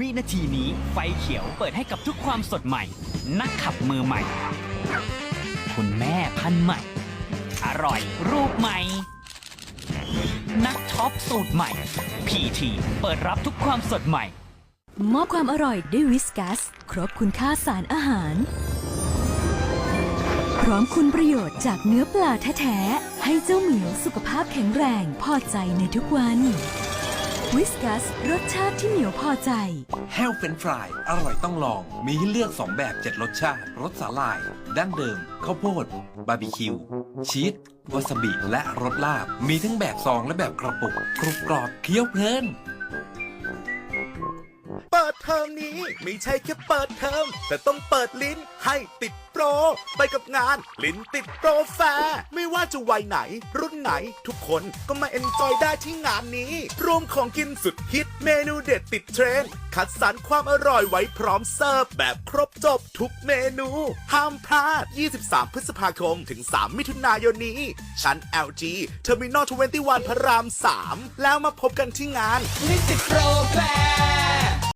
วินาทีนี้ไฟเขียวเปิดให้กับทุกความสดใหม่ นักขับมือใหม่ คุณแม่พันใหม่ อร่อยรูปใหม่ นักช็อปสูตรใหม่ PT เปิดรับทุกความสดใหม่ มอบความอร่อยด้วยวิสกัส ครบคุณค่าสารอาหาร พร้อมคุณประโยชน์จากเนื้อปลาแท้ ๆ ให้เจ้าเหมียวสุขภาพแข็งแรงพอใจในทุกวัน วิสกัสรสชาติที่เหนียวพอใจ แฮลเฟนฟราย อร่อยต้องลอง มีให้เลือก 2 แบบ 7 รสชาติ รสสาหร่าย ดั้งเดิม ข้าวโพด บาร์บีคิว ชีสวาซาบิ และรสลาบ มีทั้งแบบซองและแบบกระปุกกรุบกรอบเคี้ยวเพลิน ปิดเทอมนี้ ไม่ใช่แค่เปิดเทอมแต่ต้องเปิดลิ้นให้ติดโปร ไปกับงาน ลิ้นติดโปรแฟร์ไม่ว่าจะวัยไหน รุ่นไหน ทุกคนก็มาเอนจอยได้ที่งานนี้ รวมของกินสุดฮิตเมนูเด็ดติดเทรนด์คัดสรรความอร่อยไว้พร้อมเสิร์ฟแบบครบจบทุกเมนู ห้ามพลาด 23 พฤษภาคมถึง 3 มิถุนายนนี้ ชั้น LG Terminal 21 พระราม 3 แล้วมาพบกันที่งานลิ้นติดโปรแฟร์